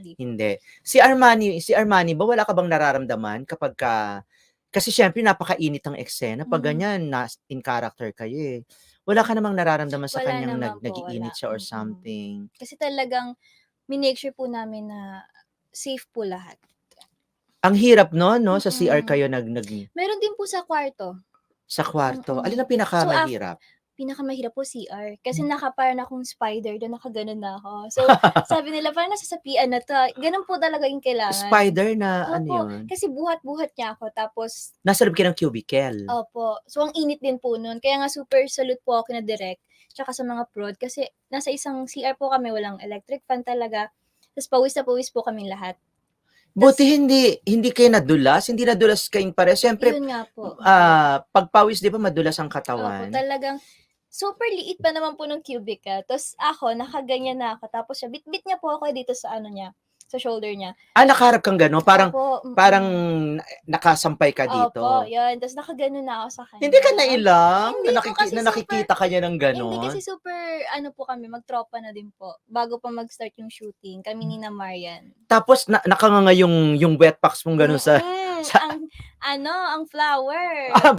Hindi. Hindi. Si Armani, si Armani ba wala ka bang nararamdaman kapag ka kasi syempre napakainit ang eksena pag Mhm. ganyan na in character kayo eh. Wala ka namang nararamdaman sa Wala kanyang nag nag-iinit siya or Mm. something? Kasi talagang minake sure po namin na safe po lahat. Ang hirap nun 'no, sa CR Mm. kayo nag nag Meron din po sa kwarto. sa kwarto. Mm. Alin ang So, af pinakamahirap? po CR. Kasi Hmm. nakaparang akong spider do'n, nakagano'n na ako. So, sabi nila parang nasasapian na 'to, gano'n po talaga yung kailangan. Spider na ano Opo, yun? kasi buhat-buhat niya ako tapos Nasa loob ng cubicle? Opo. So, ang init din po nun. Kaya nga super salute po ako kina Direk, tsaka sa mga prod kasi nasa isang CR po kami, walang electric fan talaga. Tapos pawis na pawis po kaming lahat. Buti hindi hindi kayo nadulas? Hindi nadulas kayong pareho? Siyempre, Yun nga po. ah, pag pawis 'di ba madulas ang Opo, katawan? talagang super liit pa naman po ng cubicle. Tapos ako, nakaganyan na ako. Tapos siya, bit-bit niya po ako dito sa ano niya, sa shoulder niya. Ah, nakaharap kang gano'n? Parang Opo, parang na nakasampay ka dito? Opo, yun. Tapos nakaganon na ako sa kanya. Hindi ka nailang Hindi na nakiki na super nakikita ka niya ng Hindi gano'n? kasi super ano po kami, magtropa na din po. Bago pa mag-start yung shooting, kami ni na Marian. Tapos na nakanganga yung yung wet packs mong gano'n sa sa ang ano, ang flower. Ah,